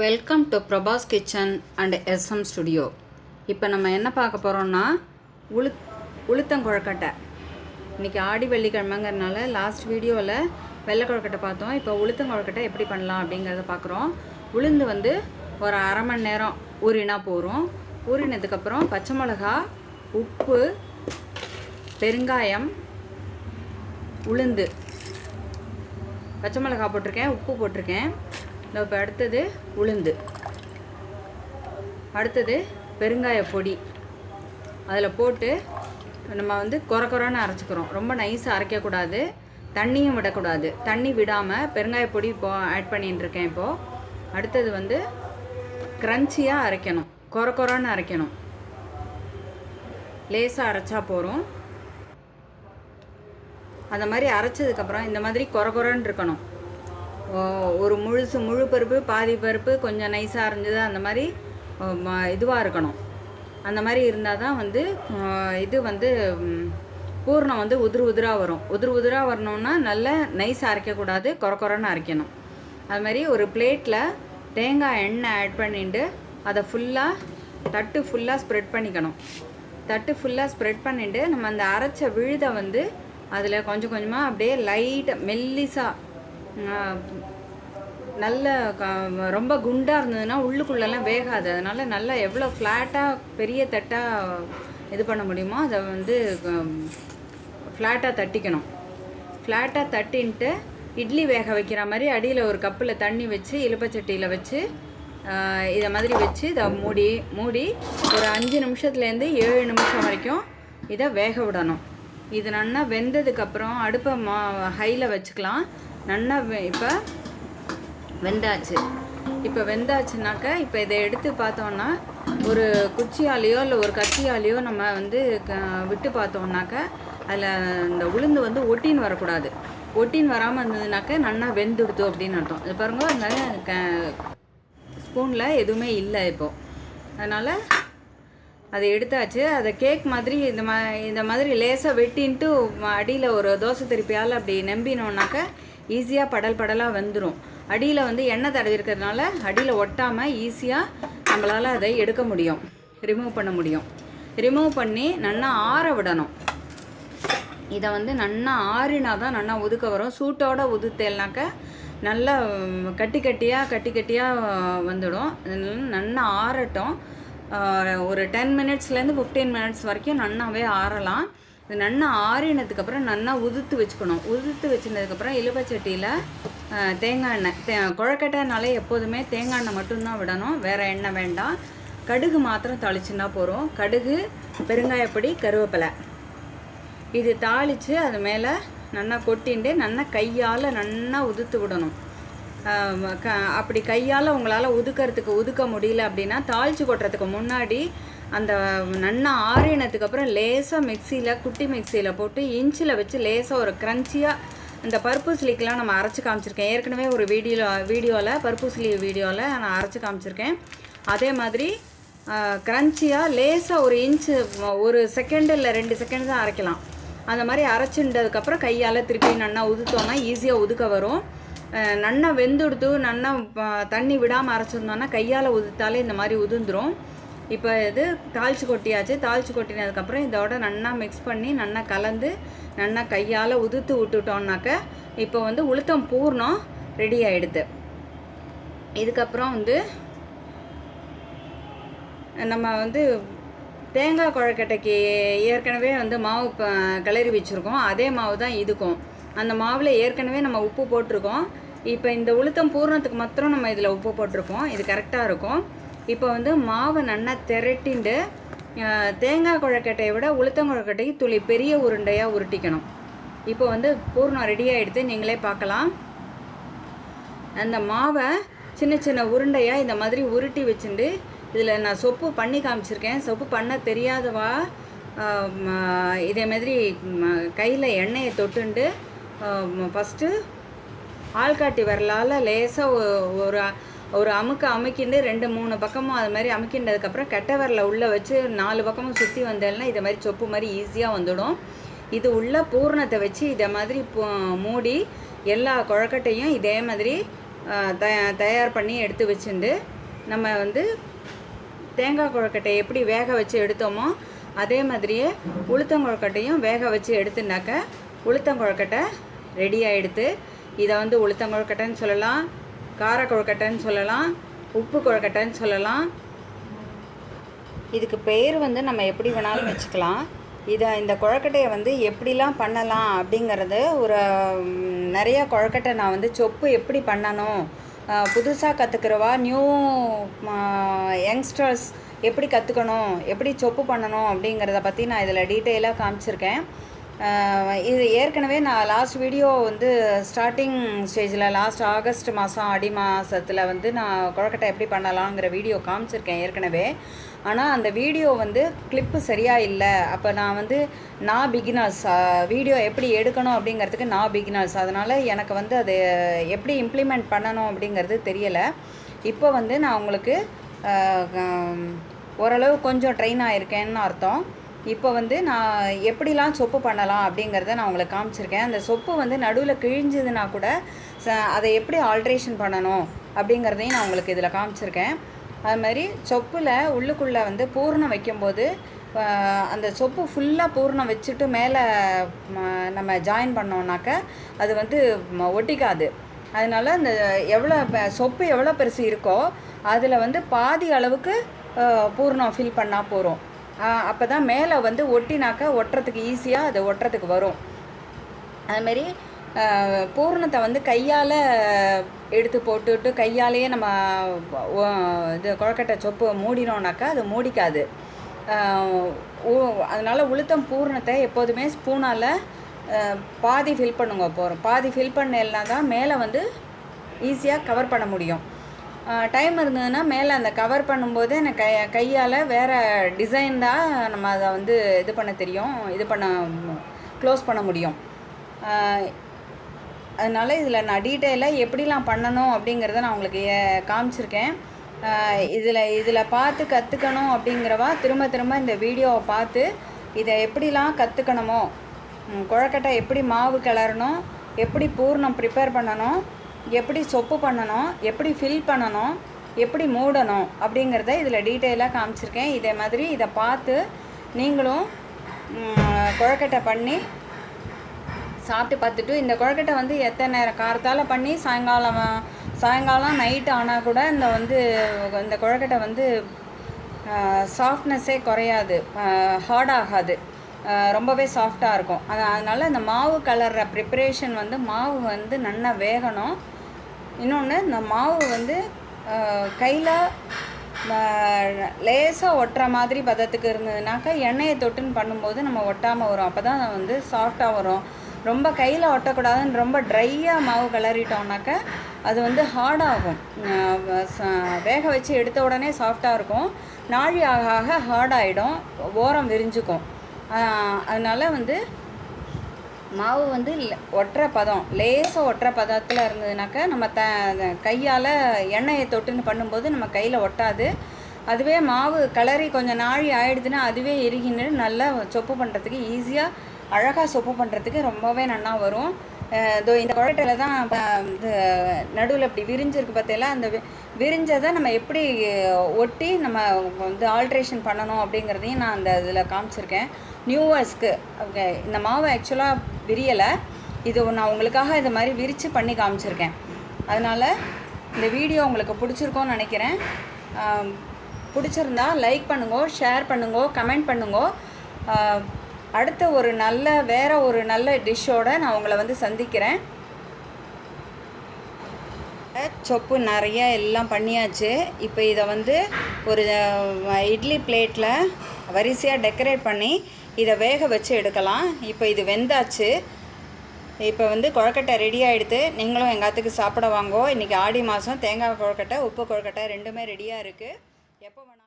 Welcome to Prabhas kitchen and SM studio இப்போ நம்ம என்ன பார்க்க போகிறோம்னா உளு உளுத்தங்குழக்கட்டை இன்றைக்கி ஆடி வெள்ளிக்கிழமைங்கிறனால லாஸ்ட் வீடியோவில் வெள்ளை குழக்கட்டை பார்த்தோம். இப்போ உளுத்தங்குழக்கட்டை எப்படி பண்ணலாம் அப்படிங்கிறத பார்க்குறோம். உளுந்து வந்து ஒரு அரை மணி நேரம் ஊறினா போகிறோம் ஊறினதுக்கப்புறம் பச்சை மிளகா உப்பு பெருங்காயம் உளுந்து. பச்சை மிளகா போட்டிருக்கேன் உப்பு போட்டிருக்கேன். இப்போ அடுத்தது உளுந்து. அடுத்தது பெருங்காய பொடி. அதில் போட்டு நம்ம வந்து கொர கொரன்னு அரைச்சிக்கிறோம். ரொம்ப நைஸாக அரைக்கக்கூடாது தண்ணியும் விடக்கூடாது. தண்ணி விடாமல் பெருங்காய பொடி இப்போ ஆட் பண்ணிட்டு இருக்கேன் இப்போது அடுத்தது வந்து க்ரன்ச்சியாக அரைக்கணும். கொர கொரன்னு அரைக்கணும். லேசாக அரைச்சா போகிறோம் அந்த மாதிரி அரைச்சதுக்கப்புறம் இந்த மாதிரி கொர கொரன்னு இருக்கணும். ஒரு முழுசு முழு பருப்பு பாதி பருப்பு கொஞ்சம் நைஸாக அரைஞ்சது அந்த மாதிரி இதுவாக இருக்கணும். அந்த மாதிரி இருந்தால் தான் வந்து இது வந்து பூர்ணம் வந்து உதிர் உதிராக வரும். உதிர் உதிராக வரணும்னா நல்ல நைஸாக அரைக்கக்கூடாது கொர கொரன்னு அரைக்கணும். அது மாதிரி ஒரு பிளேட்டில் தேங்காய் எண்ணெய் ஆட் பண்ணிட்டு அதை ஃபுல்லாக தட்டு ஃபுல்லாக ஸ்ப்ரெட் பண்ணிக்கணும். தட்டு ஃபுல்லாக ஸ்ப்ரெட் பண்ணிவிட்டு நம்ம அந்த அரைச்ச விழுதை வந்து அதில் கொஞ்சம் கொஞ்சமாக அப்படியே லைட்டாக மெல்லிசாக நல்ல க- ரொம்ப குண்டாக இருந்ததுன்னா உள்ளுக்குள்ளெல்லாம் வேகாது. அதனால் நல்லா எவ்வளோ ஃப்ளாட்டாக பெரிய தட்டாக இது பண்ண முடியுமோ அதை வந்து ஃப்ளாட்டாக தட்டிக்கணும். ஃப்ளாட்டாக தட்டின்ட்டு இட்லி வேக வைக்கிற மாதிரி அடியில் ஒரு கப்பில் தண்ணி வச்சு இலுப்பச்சட்டியில் வச்சு இதை மாதிரி வச்சு இதை மூடி மூடி ஒரு அஞ்சு நிமிஷத்துலேருந்து ஏழு நிமிஷம் வரைக்கும் இதை வேக விடணும். இது நல்லா வெந்ததுக்கப்புறம் அடுப்பை மா ஹையில் வச்சுக்கலாம். நல்லா இப்போ வெந்தாச்சு. இப்போ வெந்தாச்சுனாக்க இப்போ இதை எடுத்து பார்த்தோன்னா ஒரு குச்சியாலேயோ இல்லை ஒரு கத்தியாலேயோ நம்ம வந்து க- விட்டு பார்த்தோம்னாக்க அதில் இந்த உளுந்து வந்து ஒட்டின்னு வரக்கூடாது. ஒட்டின்னு வராமல் இருந்ததுனாக்க நல்லா வெந்துடுத்து அப்படின்னு அர்த்தம். இது பாருங்க அந்த க ஸ்பூனில் எதுவுமே இல்லை இப்போது அதனால் அதை எடுத்தாச்சு. அதை கேக் மாதிரி இந்த மா இந்த மாதிரி லேசாக வெட்டின்ட்டு அடியில் ஒரு தோசை திருப்பியால் அப்படி நம்பினோன்னாக்க ஈஸியாக படல் படலாக வந்துடும் அடியில் வந்து எண்ணெய் தடவி இருக்கிறதுனால அடியில் ஒட்டாமல் ஈஸியாக நம்மளால் அதை எடுக்க முடியும். ரிமூவ் பண்ண முடியும். ரிமூவ் பண்ணி நல்லா ஆற விடணும். இதை வந்து நன்னா ஆறினா தான் நல்லா உதுக்க வரும். சூட்டோட உதுத்தேல்னாக்க நல்லா கட்டி கட்டியாக கட்டி கட்டியாக வந்துடும். நல்லா ஆறட்டும். ஒரு டென் மினிட்ஸ்லேருந்து ஃபிஃப்டீன் மினிட்ஸ் வரைக்கும் நன்னாவே ஆறலாம். இது நன்னா ஆறினதுக்கப்புறம் நன்னா உதுத்து வச்சுக்கணும். உதுத்து வச்சுருந்ததுக்கப்புறம் இலுப்பச்சட்டியில் தேங்காய் எண்ணெய் தே குழக்கட்டைனாலே எப்போதுமே தேங்காய் எண்ணெய் மட்டும்தான் விடணும். வேறு எண்ணெய் வேண்டாம். கடுகு மாத்திரம் தாளிச்சுன்னா போகிறோம் கடுகு பெருங்காயப்பொடி கருவேப்பிலை. இது தாளித்து அது மேலே நல்லா கொட்டின்ட்டு நல்லா கையால் நல்லா உதுத்து விடணும். அப்படி கையால் உங்களால் ஒதுக்கிறதுக்கு ஒதுக்க முடியல அப்படின்னா தாளித்து கொட்டுறதுக்கு முன்னாடி அந்த நன்னா ஆறினதுக்கு அப்புறம் லேசாக மிக்சியில் குட்டி மிக்சியில் போட்டு இன்ச்சில் வச்சு லேசாக ஒரு க்ரன்ச்சியாக இந்த பருப்புசிலிக்கெலாம் நம்ம அரைச்சி காமிச்சிருக்கேன். ஏற்கனவே ஒரு வீடியோ வீடியோவில் பருப்புசிலி வீடியோவில் நான் அரைச்சி காமிச்சிருக்கேன். அதே மாதிரி க்ரன்ச்சியாக லேசாக ஒரு இன்ச்சு ஒரு செகண்டு இல்லை ரெண்டு செகண்ட் தான் அரைக்கலாம். அந்த மாதிரி அரைச்சுட்டதுக்கப்புறம் கையால் திருப்பி நன்னா உதுத்தோன்னா ஈஸியாக உதுக்க வரும். நன்னா வெந்துடுத்து நன்னா தண்ணி விடாமல் அரைச்சிருந்தோன்னா கையால் உதுத்தாலே இந்த மாதிரி உதுந்துடும் இப்போ இது தாளிச்சு கொட்டியாச்சு. தாளிச்சு கொட்டினதுக்கப்புறம் இதோட நன்னா மிக்ஸ் பண்ணி நல்லா கலந்து நல்லா கையால் உதுத்து விட்டுட்டோம்னாக்க இப்போ வந்து உளுத்தம் பூர்ணம் ரெடி ஆகிடுது இதுக்கப்புறம் வந்து நம்ம வந்து தேங்காய் குழக்கட்டைக்கு ஏற்கனவே வந்து மாவு கிளறி வச்சுருக்கோம். அதே மாவு தான் இதுக்கும். அந்த மாவில் ஏற்கனவே நம்ம உப்பு போட்டிருக்கோம். இப்போ இந்த உளுத்தம் பூர்ணத்துக்கு மாத்திரம் நம்ம இதில் உப்பு போட்டிருப்போம். இது கரெக்டாக இருக்கும். இப்போ வந்து மாவை நல்லா திரட்டிண்டு தேங்காய் குழக்கட்டையை விட உளுத்தம் துளி பெரிய உருண்டையாக உருட்டிக்கணும். இப்போ வந்து பூர்ணம் ரெடி ஆகிடுது நீங்களே பார்க்கலாம். அந்த மாவை சின்ன சின்ன உருண்டையாக இந்த மாதிரி உருட்டி வச்சுட்டு இதில் நான் சொப்பு பண்ணி காமிச்சிருக்கேன். சொப்பு பண்ண தெரியாதவா இதே மாதிரி கையில் எண்ணெயை தொட்டுண்டு ஃபஸ்ட்டு ஆள்காட்டி வரலால் லேசாக ஒரு ஒரு அமுக்கு அமுக்கிண்டு ரெண்டு மூணு பக்கமும் அது மாதிரி அமுக்கின்றதுக்கப்புறம் கெட்ட விரலை உள்ளே வச்சு நாலு பக்கமும் சுற்றி வந்தேன்னா இதை மாதிரி சொப்பு மாதிரி ஈஸியாக வந்துடும். இது உள்ள பூரணத்தை வச்சு இதை மாதிரி மூடி எல்லா குழக்கட்டையும் இதே மாதிரி த தயார் பண்ணி எடுத்து வச்சுண்டு நம்ம வந்து தேங்காய் குழக்கட்டை எப்படி வேக வச்சு எடுத்தோமோ அதே மாதிரியே உளுத்தங்குழக்கட்டையும் வேக வச்சு எடுத்துனாக்க உளுத்தங்குழக்கட்டை ரெடி ஆகிடுது இதை வந்து உளுத்தங்கொழுக்கட்டைன்னு சொல்லலாம் கார கொழுக்கட்டைன்னு சொல்லலாம் உப்பு கொழுக்கட்டைன்னு சொல்லலாம். இதுக்கு பேர் வந்து நம்ம எப்படி வேணாலும் வச்சுக்கலாம். இதை இந்த கொழக்கட்டையை வந்து எப்படிலாம் பண்ணலாம் அப்படிங்கிறது ஒரு நிறைய கொழக்கட்டை நான் வந்து சொப்பு எப்படி பண்ணணும் புதுசாக கற்றுக்கிறவா நியூ யங்ஸ்டர்ஸ் எப்படி கற்றுக்கணும் எப்படி சொப்பு பண்ணணும் அப்படிங்கிறத பற்றி நான் இதில் டீட்டெயிலாக காமிச்சிருக்கேன். இது ஏற்கனவே நான் லாஸ்ட் வீடியோ வந்து ஸ்டார்டிங் ஸ்டேஜில் லாஸ்ட் ஆகஸ்ட் மாதம் அடி மாதத்தில் வந்து நான் குழக்கட்டை எப்படி பண்ணலாங்கிற வீடியோ காமிச்சிருக்கேன் ஏற்கனவே. ஆனால் அந்த வீடியோ வந்து கிளிப்பு சரியாக இல்லை. அப்போ நான் வந்து நான் பிகினர்ஸ் வீடியோ எப்படி எடுக்கணும் அப்படிங்கிறதுக்கு நான் பிகினர்ஸ் அதனால் எனக்கு வந்து அது எப்படி இம்ப்ளிமெண்ட் பண்ணணும் அப்படிங்கிறது தெரியலை. இப்போ வந்து நான் உங்களுக்கு ஓரளவு கொஞ்சம் ட்ரெயின் ஆகிருக்கேன்னு அர்த்தம். இப்போ வந்து நான் எப்படிலாம் சொப்பு பண்ணலாம் அப்படிங்கிறத நான் உங்களுக்கு காமிச்சிருக்கேன். அந்த சொப்பு வந்து நடுவில் கிழிஞ்சதுன்னா கூட ச- அதை எப்படி ஆல்ட்ரேஷன் பண்ணணும் அப்படிங்கிறதையும் நான் உங்களுக்கு இதில் காமிச்சிருக்கேன். அது மாதிரி சொப்பில் உள்ளுக்குள்ளே வந்து பூர்ணம் வைக்கும்போது அந்த சொப்பு ஃபுல்லாக பூர்ணம் வச்சுட்டு மேலே நம்ம ஜாயின் பண்ணோம்னாக்க அது வந்து ஒட்டிக்காது. அதனால அந்த எவ்வளோ சொப்பு எவ்வளோ பெருசு இருக்கோ அதில் வந்து பாதி அளவுக்கு பூர்ணம் ஃபில் பண்ணால் போகிறோம் அப்போ தான் மேலே வந்து ஒட்டினாக்கா ஒட்டுறதுக்கு ஈஸியாக அது ஒட்டுறதுக்கு வரும். அதுமாரி பூரணத்தை வந்து கையால் எடுத்து போட்டுட்டு கையாலேயே நம்ம இது குழக்கட்டை சொப்பு மூடினோம்னாக்கா அது மூடிக்காது. அதனால் உ- உளுத்தம் பூரணத்தை எப்போதுமே ஸ்பூனால் பாதி ஃபில் பண்ணுங்க போகிறோம் பாதி ஃபில் பண்ணலாம் தான் மேலே வந்து ஈஸியாக கவர் பண்ண முடியும். டைம் இருந்ததுன்னா மேலே அந்த கவர் பண்ணும்போது எனக்கு கை கையால் வேறு டிசைன் தான் நம்ம அதை வந்து இது பண்ண தெரியும் இது பண்ண க்ளோஸ் பண்ண முடியும். அதனால் இதில் நான் டீட்டெயிலாக எப்படிலாம் பண்ணணும் அப்படிங்கிறத நான் உங்களுக்கு காமிச்சிருக்கேன். இதில் இதில் பார்த்து கற்றுக்கணும் அப்படிங்கிறவா திரும்ப திரும்ப இந்த வீடியோவை பார்த்து இதை எப்படிலாம் கற்றுக்கணுமோ குழக்கட்டை எப்படி மாவு கிளறணும் எப்படி பூர்ணம் ப்ரிப்பேர் பண்ணணும் எப்படி சொப்பு பண்ணணும் எப்படி ஃபில் பண்ணணும் எப்படி மூடணும் அப்படிங்கிறத இதில் டீட்டெயிலாக காமிச்சிருக்கேன். இதே மாதிரி இதை பார்த்து நீங்களும் குழக்கட்டை பண்ணி சாப்பிட்டு பார்த்துட்டு இந்த குழக்கட்டை வந்து எத்தனை நேரம் காரத்தால் பண்ணி சாயங்காலம் சாயங்காலம் நைட் ஆனால் கூட இந்த வந்து இந்த குழக்கட்டை வந்து சாஃப்ட்னஸ்ஸே குறையாது ஹார்ட் ஆகாது. ரொம்பவே சாஃப்டாக இருக்கும். அது அதனால் இந்த மாவு கலர்ற ப்ரிப்பரேஷன் வந்து மாவு வந்து நல்லா வேகணும். இன்னொன்று இந்த மாவு வந்து கையில் லேசாக ஒட்டுற மாதிரி பதத்துக்கு இருந்ததுனாக்கா எண்ணெயை தொட்டுன்னு பண்ணும்போது நம்ம ஒட்டாமல் வரும். அப்போ தான் வந்து சாஃப்டாக வரும். ரொம்ப கையில் ஒட்டக்கூடாதுன்னு ரொம்ப ட்ரையாக மாவு கிளறிட்டோம்னாக்க அது வந்து ஹார்டாகும் வேக வச்சு எடுத்த உடனே சாஃப்டாக இருக்கும். நாழி ஆக ஆக ஹார்ட் ஆகிடும் ஓரம் விரிஞ்சுக்கும். அதனால் அதனால வந்து மாவு வந்து ல- ஒட்டுற பதம் லேசாக ஒட்டுற பதத்தில் இருந்ததுனாக்கா நம்ம த கையால் எண்ணெயை தொட்டுன்னு பண்ணும்போது நம்ம கையில் ஒட்டாது. அதுவே மாவு கலரி கொஞ்சம் நாழி ஆயிடுதுன்னா அதுவே இறுகின்னு நல்லா சொப்பு பண்ணுறதுக்கு ஈஸியாக அழகாக சொப்பு பண்ணுறதுக்கு ரொம்பவே நல்லா வரும். இதோ இந்த குழட்டையில் தான் இந்த நடுவில் இப்படி விரிஞ்சிருக்கு பார்த்தீங்களா அந்த வி- விரிஞ்சதை நம்ம எப்படி ஒட்டி நம்ம வந்து ஆல்ட்ரேஷன் பண்ணணும் அப்படிங்கிறதையும் நான் அந்த இதில் காமிச்சிருக்கேன். நியூவர்ஸ்க்கு ஓகே இந்த மாவு ஆக்சுவலாக விரியலை. இது நான் உங்களுக்காக இது மாதிரி விரித்து பண்ணி காமிச்சிருக்கேன். அதனால் இந்த வீடியோ உங்களுக்கு பிடிச்சிருக்கோன்னு நினைக்கிறேன். பிடிச்சிருந்தா லைக் பண்ணுங்க ஷேர் பண்ணுங்க கமெண்ட் பண்ணுங்க. அடுத்த ஒரு நல்ல வேற ஒரு நல்ல டிஷ்ஷோட நான் உங்களை வந்து சந்திக்கிறேன். சொப்பு நிறைய எல்லாம் பண்ணியாச்சு. இப்போ இதை வந்து ஒரு இட்லி பிளேட்டில் வரிசையாக டெக்கரேட் பண்ணி இதை வேக வச்சு எடுக்கலாம். இப்போ இது வெந்தாச்சு. இப்போ வந்து கொழக்கட்டை ரெடி ஆகிடுது நீங்களும் எங்காத்துக்கு சாப்பிட வாங்கோ. இன்றைக்கி ஆடி மாதம் தேங்காய் கொழுக்கட்டை உப்பு கொழுக்கட்டை ரெண்டுமே ரெடியாக இருக்குது எப்போ வேணாலும்